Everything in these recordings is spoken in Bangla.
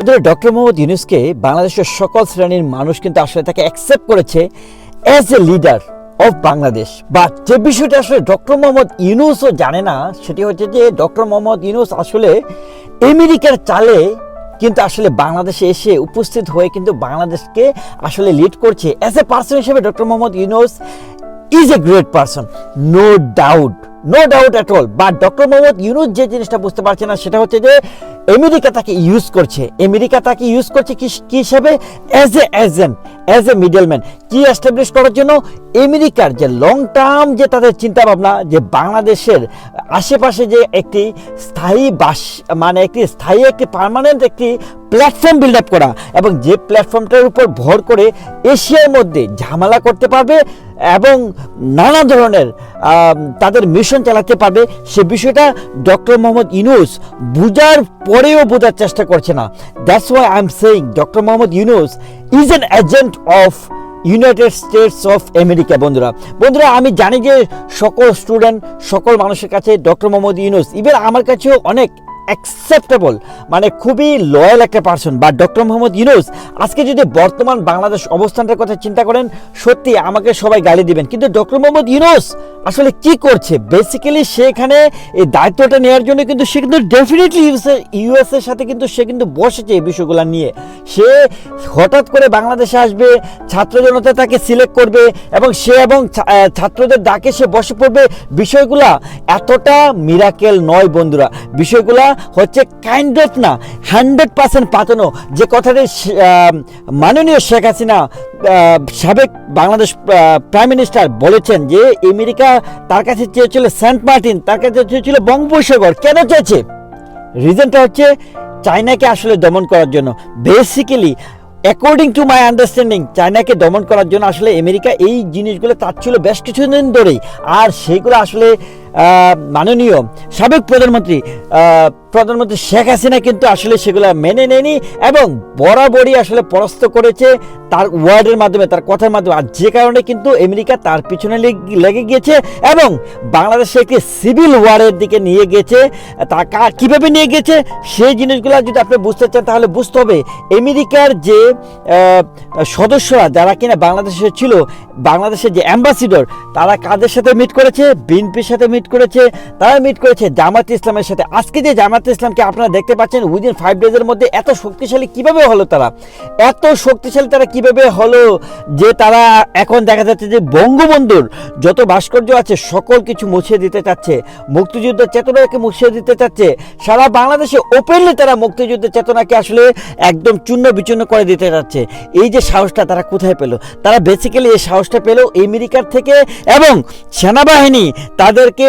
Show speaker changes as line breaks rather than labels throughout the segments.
ডক্টর মোহাম্মদ ইউনুসকে বাংলাদেশের সকল শ্রেণির মানুষ কিন্তু আসলে তাকে অ্যাকসেপ্ট করেছে as a leader of Bangladesh বা যে বিষয়টা আসলে ডক্টর মোহাম্মদ ইউনুসও জানে না, সেটি হচ্ছে যে ডক্টর মোহাম্মদ ইউনুস আসলে আমেরিকার চালে কিন্তু আসলে বাংলাদেশে এসে উপস্থিত হয়ে কিন্তু বাংলাদেশকে আসলে লিড করছে। অ্যাজ এ পার্সন হিসেবে doctor Mohammad Yunus is a great person no doubt no doubt at all but doctor Mohammad Yunus যে জিনিসটা বুঝতে পারছে না, সেটা হচ্ছে যে আমেরিকা তাকে ইউজ করছে। আমেরিকা তাকে ইউজ করছে কি কি হিসাবে? As a agent as a middleman কি এস্টাবলিশ করার জন্য? আমেরিকার যে লং টার্ম যে তাদের চিন্তা ভাবনা যে বাংলাদেশের আশেপাশে যে একটি স্থায়ী বাস মানে একটি স্থায়ী একটি পার্মানেন্ট একটি প্ল্যাটফর্ম বিল্ড আপ করা এবং যে প্ল্যাটফর্মটার উপর ভর করে এশিয়ার মধ্যে ঝামেলা করতে পারবে এবং নানা ধরনের তাদের মিশন চালাতে পারবে। সে বিষয়টা ডক্টর মোহাম্মদ ইউনুস বুঝার পরেও বোঝার চেষ্টা করছে না। That's why I am saying doctor Mohammad Yunus is an agent of United States of America বন্ধুরা। বন্ধুরা, আমি জানি যে সকল স্টুডেন্ট সকল মানুষের কাছে ডক্টর মোহাম্মদ ইউনুস ইভেন আমার কাছেও অনেক অ্যাকসেপ্টেবল মানে খুবই লয়াল একটা পার্সন বা ডক্টর মোহাম্মদ ইউনুস, আজকে যদি বর্তমান বাংলাদেশ অবস্থানটার কথা চিন্তা করেন, সত্যি আমাকে সবাই গালি দিবেন। কিন্তু ডক্টর মোহাম্মদ ইউনুস আসলে কি করছে? বেসিক্যালি সে এখানে এই দায়িত্বটা নেওয়ার জন্য কিন্তু সে কিন্তু ডেফিনেটলি ইউএস এর সাথে কিন্তু সে কিন্তু বসেছে এই বিষয়গুলো নিয়ে। সে হঠাৎ করে বাংলাদেশে আসবে, ছাত্র জনতা তাকে সিলেক্ট করবে এবং সে এবং ছাত্রদের ডাকে সে বসে পড়বে। বিষয়গুলা এতটা মিরাকেল নয় বন্ধুরা। বিষয়গুলা হচ্ছে কাইন্ড অফ না হান্ড্রেড পার্সেন্ট পাতানো যে কথাটি মাননীয় শেখ হাসিনা সাবেক বাংলাদেশ প্রাইম মিনিস্টার বলেছেন যে আমেরিকা তার কাছে চেয়েছিল সেন্ট মার্টিন, তার কাছে চেয়েছিল বঙ্গোপসাগর। কেন চেয়েছে? রিজনটা হচ্ছে চায়নাকে আসলে দমন করার জন্য। Basically according to my understanding চায়নাকে দমন করার জন্য আসলে আমেরিকা এই জিনিসগুলো চাচ্ছিল বেশ কিছুদিন ধরেই। আর সেইগুলো আসলে মাননীয় সাবেক প্রধানমন্ত্রী প্রধানমন্ত্রী শেখ হাসিনা কিন্তু আসলে সেগুলো মেনে নেয়নি এবং বরাবরই আসলে পরাস্ত করেছে তার ওয়ার্ডের মাধ্যমে, তার কথার মাধ্যমে। আর যে কারণে কিন্তু আমেরিকা তার পিছনে লেগ- গিয়েছে এবং বাংলাদেশে একটি সিভিল ওয়ারের দিকে নিয়ে গেছে তা কীভাবে নিয়ে গেছে সেই জিনিসগুলো যদি আপনি বুঝতে চান তাহলে বুঝতে হবে, আমেরিকার যে সদস্যরা যারা কিনা বাংলাদেশে ছিল, বাংলাদেশের যে অ্যাম্বাসিডর, তারা কাদের সাথে মিট করেছে? বিএনপির সাথে মিট করেছে, তারা মিট করেছে জামাত ইসলামের সাথে। আজকে যে জামাত ইসলামকে আপনারা দেখতে পাচ্ছেন উইদিন ফাইভ ডেজের মধ্যে এত শক্তিশালী কীভাবে হলো তারা? এত শক্তিশালী তারা কীভাবে হলো যে তারা এখন দেখা যাচ্ছে যে বঙ্গবন্ধুর যত ভাস্কর্য আছে, সকল কিছু মুছিয়ে দিতে চাচ্ছে, মুক্তিযুদ্ধের চেতনাকে মুছিয়ে দিতে চাচ্ছে, সারা বাংলাদেশে ওপেনলি তারা মুক্তিযুদ্ধের চেতনাকে আসলে একদম চূর্ণ বিচূর্ণ করে দিতে চাচ্ছে। এই যে সাহসটা তারা কোথায় পেল? তারা বেসিক্যালি এই সাহসটা পেল আমেরিকার থেকে এবং সেনাবাহিনী তাদেরকে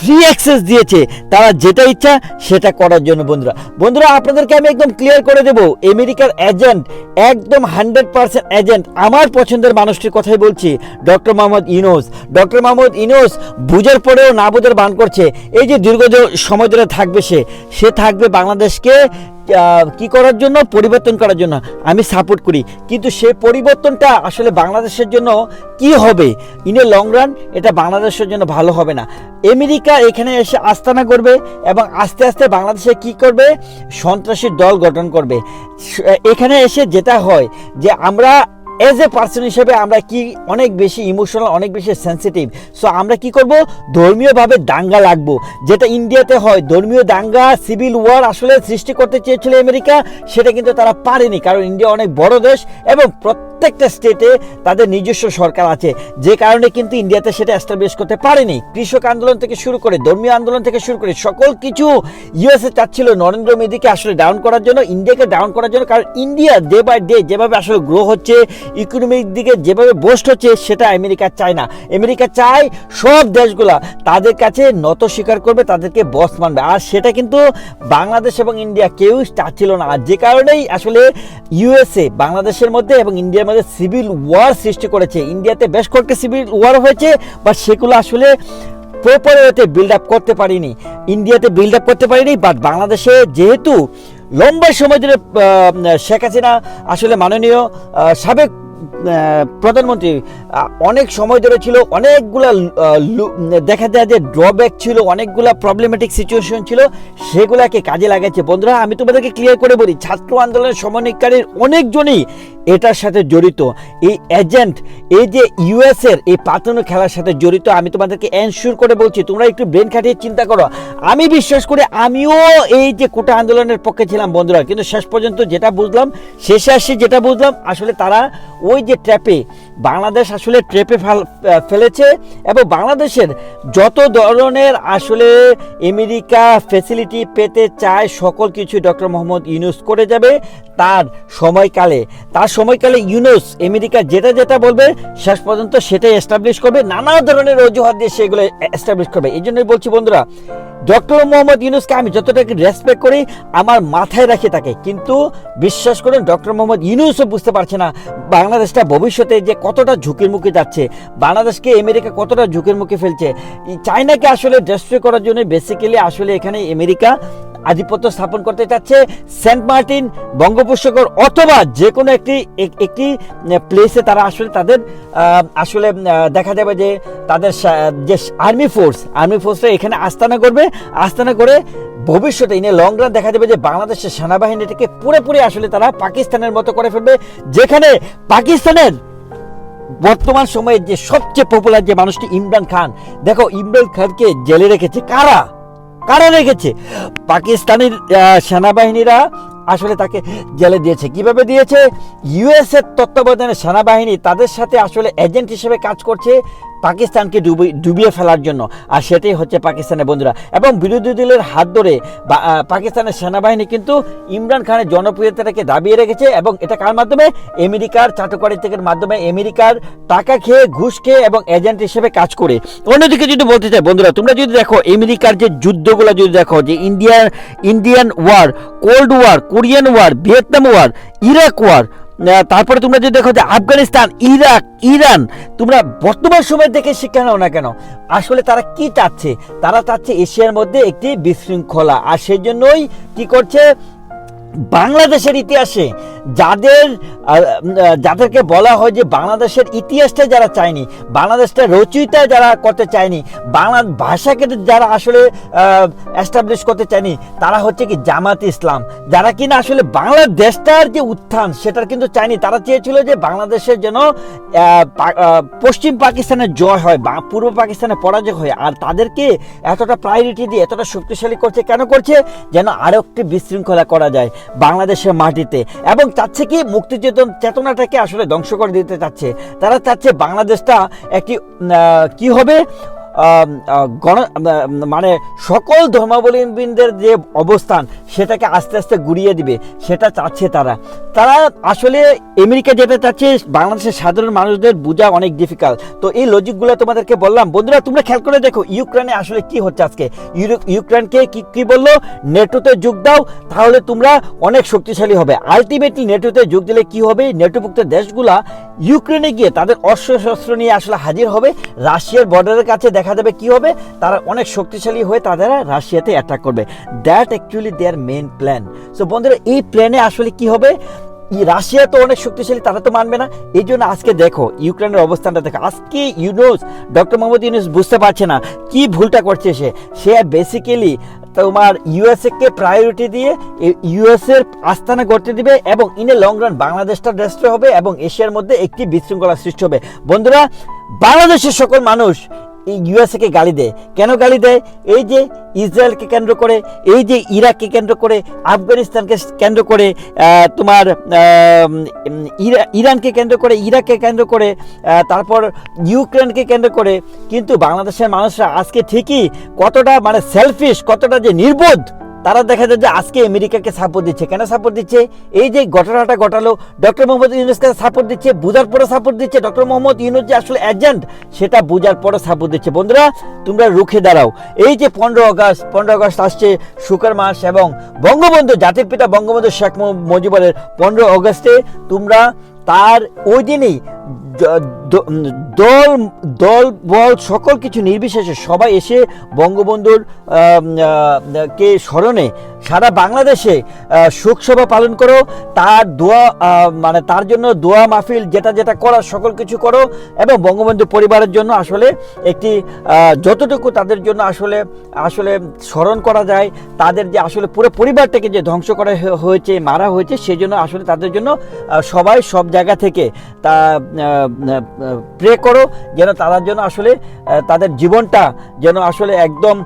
ফ্রি অ্যাক্সেস দিয়েছে। তারা যেটা ইচ্ছা সেটা করার জন্য, বন্ধুরা। বন্ধুরা, আপনাদেরকে আমি একদম ক্লিয়ার করে দেব আমেরিকার এজেন্ট একদম হান্ড্রেড পার্সেন্ট এজেন্ট আমার পছন্দের মানুষটির কথাই বলছি ডক্টর মোহাম্মদ ইনোস ডক্টর মোহাম্মদ ইনোস বুঝার পরেও না বুঝার বান করছে। এই যে দীর্ঘ সময় ধরে থাকবে সে সে থাকবে বাংলাদেশকে কি করার জন্য? পরিবর্তন করার জন্য। আমি সাপোর্ট করি। কিন্তু সে পরিবর্তনটা আসলে বাংলাদেশের জন্য কি হবে? ইন এ লং রান এটা বাংলাদেশের জন্য ভালো হবে না। আমেরিকা এখানে এসে আস্তানা করবে এবং আস্তে আস্তে বাংলাদেশে কি করবে? সন্ত্রাসী দল গঠন করবে। এখানে এসে যেটা হয় যে আমরা এজ এ পার্সন হিসেবে আমরা কি অনেক বেশি ইমোশনাল অনেক বেশি সেন্সিটিভ সো আমরা কি করব? ধর্মীয়ভাবে দাঙ্গা লাগবো। যেটা ইন্ডিয়াতে হয়, ধর্মীয় দাঙ্গা সিভিল ওয়ার আসলে সৃষ্টি করতে চেয়েছিল আমেরিকা, সেটা কিন্তু তারা পারেনি। কারণ ইন্ডিয়া অনেক বড় দেশ এবং প্রত্যেকটা স্টেটে তাদের নিজস্ব সরকার আছে। যে কারণে কিন্তু ইন্ডিয়াতে সেটা এস্টাবলিশ করতে পারেনি। কৃষক আন্দোলন থেকে শুরু করে, ধর্মীয় আন্দোলন থেকে শুরু করে, সকল কিছু ইউএসএ চাচ্ছিল নরেন্দ্র মোদীকে আসলে ডাউন করার জন্য ইন্ডিয়াকে ডাউন করার জন্য, কারণ ইন্ডিয়া ডে বাই ডে যেভাবে আসলে গ্রো হচ্ছে ইকোনমিক দিকে যেভাবে বোস্ট হচ্ছে, সেটা আমেরিকা চায় না। আমেরিকা চায় সব দেশগুলা তাদের কাছে নত স্বীকার করবে, তাদেরকে বস মানবে। আর সেটা কিন্তু বাংলাদেশ এবং ইন্ডিয়া কেউ চাচ্ছিল না। আর যে কারণেই আসলে ইউএসএ বাংলাদেশের মধ্যে এবং ইন্ডিয়ার মধ্যে সিভিল ওয়ার সৃষ্টি করেছে। ইন্ডিয়াতে বেশ কয়েকটি সিভিল ওয়ার হয়েছে বা সেগুলো আসলে প্রপার ওয়েতে বিল্ড আপ করতে পারিনি। ইন্ডিয়াতে বিল্ড আপ করতে পারিনি, বাট বাংলাদেশে যেহেতু লম্বা সময় ধরে শেখ হাসিনা আসলে মাননীয় সাবেক প্রধানমন্ত্রী অনেক সময় ধরে ছিল, অনেকগুলা দেখা যায় যে ড্রব্যাক ছিল, অনেকগুলা প্রবলেমেটিক সিচুয়েশন ছিল, সেগুলাকে কাজে লাগাচ্ছে। বন্ধুরা, আমি তোমাদেরকে ক্লিয়ার করে বলি, ছাত্র আন্দোলনের সমন্বয়কারীর অনেকজনই এটার সাথে জড়িত। এই এজেন্ট এই যে ইউএস এর এই পাতানো খেলার সাথে জড়িত, আমি তোমাদেরকে এনশিওর করে বলছি, তোমরা একটু ব্রেন খাটিয়ে চিন্তা করো। আমি বিশ্বাস করি, আমিও এই যে কোটা আন্দোলনের পক্ষে ছিলাম, বন্ধুরা, কিন্তু শেষ পর্যন্ত যেটা বুঝলাম, শেষে আসি যেটা বুঝলাম, আসলে তারা ওই যে ট্র্যাপে বাংলাদেশ আসলে ট্র্যাপে ফেলেছে এবং বাংলাদেশের যত ধরনের আসলে আমেরিকা ফেসিলিটি পেতে চায়, সকল কিছু ডক্টর মোহাম্মদ ইউনুস করে যাবে। তার সময়কালে তার সময়কালে ইউনুস আমেরিকা যেটা যেটা বলবে, শেষ পর্যন্ত সেটাই এস্টাবলিশ করবে। নানা ধরনের অজুহাত দিয়ে সেগুলো এস্টাবলিশ করবে। এই জন্যই বলছি বন্ধুরা ডক্টর মোহাম্মদ ইউনুসকে আমি যতটা রেসপেক্ট করি, আমার মাথায় রাখি তাকে। কিন্তু বিশ্বাস করুন, ডক্টর মোহাম্মদ ইউনুসও বুঝতে পারছে না বাংলাদেশটা ভবিষ্যতে যে কতটা ঝুঁকির মুখে যাচ্ছে, বাংলাদেশকে আমেরিকা কতটা ঝুঁকির মুখে ফেলছে। চায়নাকে আসলে ডেস্ট্রয় করার জন্য বেসিক্যালি আসলে এখানে আমেরিকা আধিপত্য স্থাপন করতে চাচ্ছে সেন্ট মার্টিন, বঙ্গোপসাগর অথবা যে কোনো একটি, এক- একটি প্লেসে তারা আসলে তাদের আসলে দেখা যাবে যে তাদের যে আর্মি ফোর্স আর্মি ফোর্সটা এখানে আস্তানা করবে, আস্তানা করে ভবিষ্যতে ইনে লং রান দেখা যাবে যে বাংলাদেশের সেনাবাহিনীটাকে পুরোপুরি আসলে তারা পাকিস্তানের মতো করে ফেলবে, যেখানে পাকিস্তানের বর্তমান সময়ে যে সবচেয়ে পপুলার যে মানুষটি ইমরান খান, দেখো ইমরান খানকে জেলে রেখেছে কারা? কারা রেখেছে? পাকিস্তানের সেনাবাহিনীরা আসলে তাকে জেলে দিয়েছে। কীভাবে দিয়েছে? ইউএস এর তত্ত্বাবধানে সেনাবাহিনী তাদের সাথে আসলে এজেন্ট হিসেবে কাজ করছে পাকিস্তানকে ডুবি- ডুবিয়ে ফেলার জন্য। আর সেটাই হচ্ছে পাকিস্তানের বন্ধুরা। এবং বিরোধী দলের হাত ধরে পাকিস্তানের সেনাবাহিনী কিন্তু ইমরান খানের জনপ্রিয়তাটাকে দাবিয়ে রেখেছে এবং এটা কার মাধ্যমে? আমেরিকার চাটুকারিত্বের মাধ্যমে আমেরিকার টাকা খেয়ে ঘুষ খেয়ে এবং এজেন্ট হিসেবে কাজ করে। অন্যদিকে যদি বলতে চাই, বন্ধুরা, তোমরা যদি দেখো, আমেরিকার যে যুদ্ধগুলো যদি দেখো, যে Indian Indian war, cold war, Korean war, Vietnam war, Iraq war তারপরে তোমরা যদি দেখো যে আফগানিস্তান, ইরাক, ইরান, তোমরা বর্তমান সময় দেখে শিক্ষা নাও না কেন? আসলে তারা কি চাচ্ছে? তারা চাচ্ছে এশিয়ার মধ্যে একটি বিশৃঙ্খলা। আর সেই জন্যই কি করছে? বাংলাদেশের ইতিহাসে যাদের যাদেরকে বলা হয় যে বাংলাদেশের ইতিহাসটা যারা চায়নি, বাংলাদেশটা রচয়িতা যারা করতে চায়নি, বাংলা ভাষাকে যারা আসলে এস্টাবলিশ করতে চায়নি, তারা হচ্ছে কি জামাত ইসলাম। যারা কিনা আসলে বাংলাদেশটার যে উত্থান সেটার কিন্তু চায়নি, তারা চেয়েছিল যে বাংলাদেশের যেন পশ্চিম পাকিস্তানের জয় হয়, বা পূর্ব পাকিস্তানের পরাজয় হয়, আর তাদেরকে এতটা প্রায়োরিটি দিয়ে, এতটা শক্তিশালী করছে, কেন করছে? যেন আরও একটি বিশৃঙ্খলা করা যায় বাংলাদেশের মাটিতে। এবং চাচ্ছে কি মুক্তিযুদ্ধ চেতনাটাকে আসলে ধ্বংস করে দিতে চাচ্ছে, তারা চাচ্ছে বাংলাদেশটা একটি কি হবে? গণ মানে সকল ধর্মাবলম্বীদের যে অবস্থান, সেটাকে আস্তে আস্তে গুড়িয়ে দিবে। সেটা চাচ্ছে তারা। তারা আসলে আমেরিকা যেটা চাচ্ছে, বাংলাদেশের সাধারণ মানুষদের বোঝা অনেক ডিফিকাল্ট তো এই লজিকগুলো তোমাদেরকে বললাম। বন্ধুরা, তোমরা খেয়াল করে দেখো, ইউক্রেনে আসলে কি হচ্ছে আজকে? ইউক্রেনকে কি কি বলল? নেটোতে যোগ দাও, তাহলে তোমরা অনেক শক্তিশালী হবে। আলটিমেটলি নেটোতে যোগ দিলে কি হবে? নেটোভুক্ত দেশগুলা ইউক্রেনে গিয়ে তাদের অস্ত্র শস্ত্র নিয়ে আসলে হাজির হবে। রাশিয়ার বর্ডারের কাছে দেখা যাবে কি হবে? তারা অনেক শক্তিশালী হয়ে তারা রাশিয়াতে অ্যাটাক করবে। That actually their main plan so বন্ধুরা, এই প্ল্যানে আসলে কি হবে? রাশিয়া তো অনেক শক্তিশালী, তারা তো মানবে না। এই জন্য আজকে দেখো, ইউক্রেনের অবস্থানটা দেখো। আজকে ইউনুস ডক্টর মোহাম্মদ ইউনুস বুঝতে পারছে না কি ভুলটা করছে সে। সে বেসিক্যালি তোমার ইউএসএ কে প্রায়োরিটি দিয়ে ইউএস এর আস্তানা করতে দিবে এবং ইনে লং রান বাংলাদেশটা ডেস্ট্র হবে এবং এশিয়ার মধ্যে একটি বিশৃঙ্খলা সৃষ্টি হবে। বন্ধুরা, বাংলাদেশের সকল মানুষ এই ইউএসএ কে গালি দেয়। কেন গালি দেয়? এই যে ইসরায়েলকে কেন্দ্র করে, এই যে ইরাককে কেন্দ্র করে, আফগানিস্তানকে কেন্দ্র করে তোমার ইরানকে কেন্দ্র করে, ইরাককে কেন্দ্র করে তারপর ইউক্রেনকে কেন্দ্র করে, কিন্তু বাংলাদেশের মানুষরা আজকে ঠিকই কতটা মানে সেলফিশ কতটা যে নির্বোধ। তারা দেখা যায় যে আজকে আমেরিকাকে সাপোর্ট দিচ্ছে। কেন সাপোর্ট দিচ্ছে? এই যে ঘটনাটা ঘটালো, ডক্টর মোহাম্মদ ইউনুসকে সাপোর্ট দিচ্ছে, বুঝার পরে সাপোর্ট দিচ্ছে। ডক্টর মোহাম্মদ ইউনুস যে আসলে এজেন্ট সেটা বুঝার পরে সাপোর্ট দিচ্ছে। বন্ধুরা, তোমরা রুখে দাঁড়াও। এই যে পনেরো আগস্ট পনেরো আগস্ট আসছে শুক্র মাস এবং বঙ্গবন্ধু, জাতির পিতা বঙ্গবন্ধু শেখ মুজিবুরের পনেরো আগস্টে তোমরা তার ওই দিনই দল দল, বল, সকল কিছু নির্বিশেষে সবাই এসে বঙ্গবন্ধুর কে স্মরণে সারা বাংলাদেশে শোকসভা পালন করো। তার দোয়া মানে তার জন্য দোয়া মাহফিল, যেটা যেটা করার সকল কিছু করো। এবং বঙ্গবন্ধু পরিবারের জন্য আসলে একটি যতটুকু তাদের জন্য আসলে আসলে স্মরণ করা যায়, তাদের যে আসলে পুরো পরিবারটাকে যে ধ্বংস করা হয়ে- হয়েছে, মারা হয়েছে সেই জন্য আসলে তাদের জন্য সবাই সব জায়গা থেকে তা প্রে করো যেন তারা যেন আসলে তাদের জীবনটা যেন আসলে একদম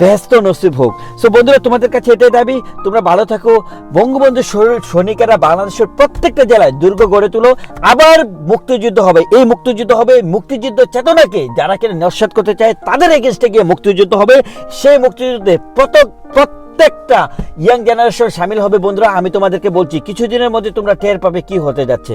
ব্যস্ত নসিব হোক। সো বন্ধুরা, তোমাদের কাছে এটাই দাবি, তোমরা ভালো থাকো। বঙ্গবন্ধু সৈনিকেরা বাংলাদেশের প্রত্যেকটা জেলায় দুর্গ গড়ে তুলো। আবার মুক্তিযুদ্ধ হবে। এই মুক্তিযুদ্ধ হবে মুক্তিযুদ্ধ চেতনাকে, যারা কিনা নস্বাত করতে চায়, তাদের এগেনস্টে গিয়ে মুক্তিযুদ্ধ হবে। সেই মুক্তিযুদ্ধে প্রত্যেক প্রত্যেকটা ইয়াং জেনারেশন সামিল হবে। বন্ধুরা, আমি তোমাদেরকে বলছি, কিছুদিনের মধ্যে তোমরা টের পাবে কি হতে যাচ্ছে।